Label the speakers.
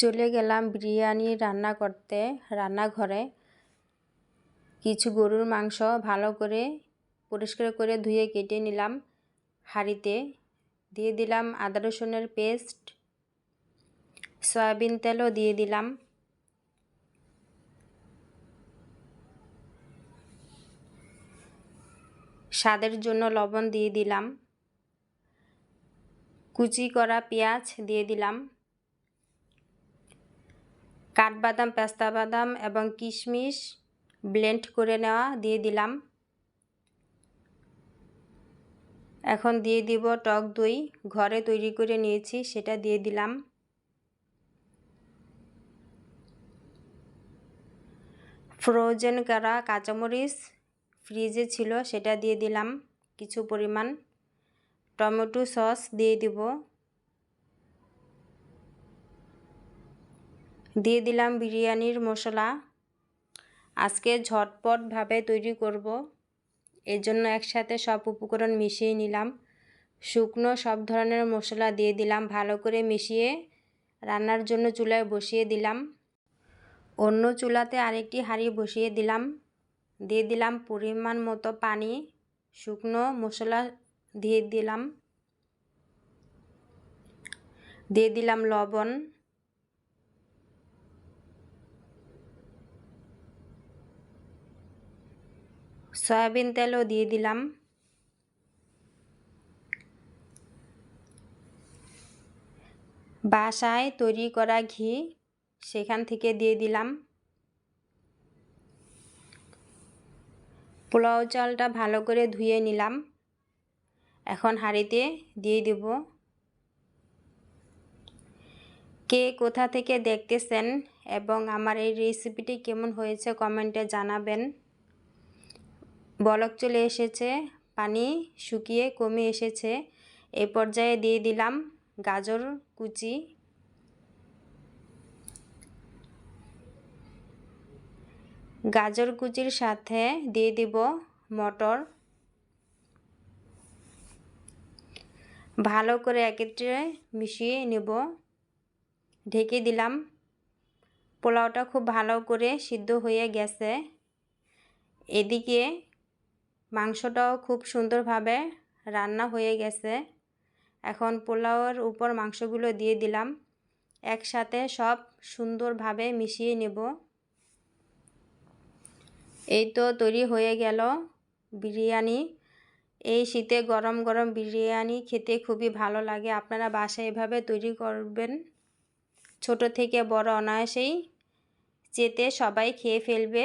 Speaker 1: চলে গেলাম বিরিয়ানি রান্না করতে, রান্নাঘরে। কিছু গরুর মাংস ভালো করে পরিষ্কার করে ধুয়ে কেটে নিলাম হাঁড়িতে। দিয়ে দিলাম আদা রসুনের পেস্ট, সয়াবিন তেলও দিয়ে দিলাম। স্বাদের জন্য লবণ দিয়ে দিলাম। কুচি করা পেঁয়াজ দিয়ে দিলাম। কাঠবাদাম পেস্তা বাদাম এবং কিশমিশ ব্লেন্ড করে নেওয়া দিয়ে দিলাম। এখন দিয়ে দিব টক দই। ঘরে তৈরি করে নিয়েছি, সেটা দিয়ে দিলাম। ফ্রোজেন করা কাঁচামরিচ ফ্রিজে ছিল, সেটা দিয়ে দিলাম। কিছু পরিমাণ টমেটো সস দিয়ে দিব। দিয়ে দিলাম বিরিয়ানির মশলা। আজকে ঝটপটভাবে তৈরি করব। এর জন্য একসাথে সব উপকরণ মিশিয়ে নিলাম। শুকনো সব ধরনের মশলা দিয়ে দিলাম ভালো করে মিশিয়ে। রান্নার জন্য চুলায় বসিয়ে দিলাম। অন্য চুলাতে আরেকটি হাঁড়ি বসিয়ে দিলাম। দিয়ে দিলাম পরিমাণ মতো পানি। শুকনো মশলা দিয়ে দিলাম। দিয়ে দিলাম লবণ। সয়াবিন তেলও দিয়ে দিলাম। বাসায় তৈরি করা ঘি সেখান থেকে দিয়ে দিলাম। পোলাও চালটা ভালো করে ধুয়ে নিলাম। এখন হাঁড়িতে দিয়ে দেব। কে কোথা থেকে দেখতেছেন এবং আমার এই রেসিপিটি কেমন হয়েছে কমেন্টে জানাবেন। বলক চলে এসেছে, পানি শুকিয়ে কমে এসেছে। এই পর্যায়ে দিয়ে দিলাম গাজর কুচি। গাজর কুচির সাথে দিয়ে দিব মটর। ভালো করে একত্রে মিশিয়ে নেব। ঢেকে দিলাম। পোলাওটা খুব ভালো করে সিদ্ধ হয়ে গেছে। এদিকে মাংসটাও খুব সুন্দরভাবে রান্না হয়ে গেছে। এখন পোলাওয়ের উপর মাংসগুলো দিয়ে দিলাম। একসাথে সব সুন্দরভাবে মিশিয়ে নেব। এই তো তৈরি হয়ে গেল বিরিয়ানি। এই শীতে গরম গরম বিরিয়ানি খেতে খুবই ভালো লাগে। আপনারা বাসায় এভাবে তৈরি করবেন। ছোট থেকে বড় অনায়াসেই চেতে সবাই খেয়ে ফেলবে।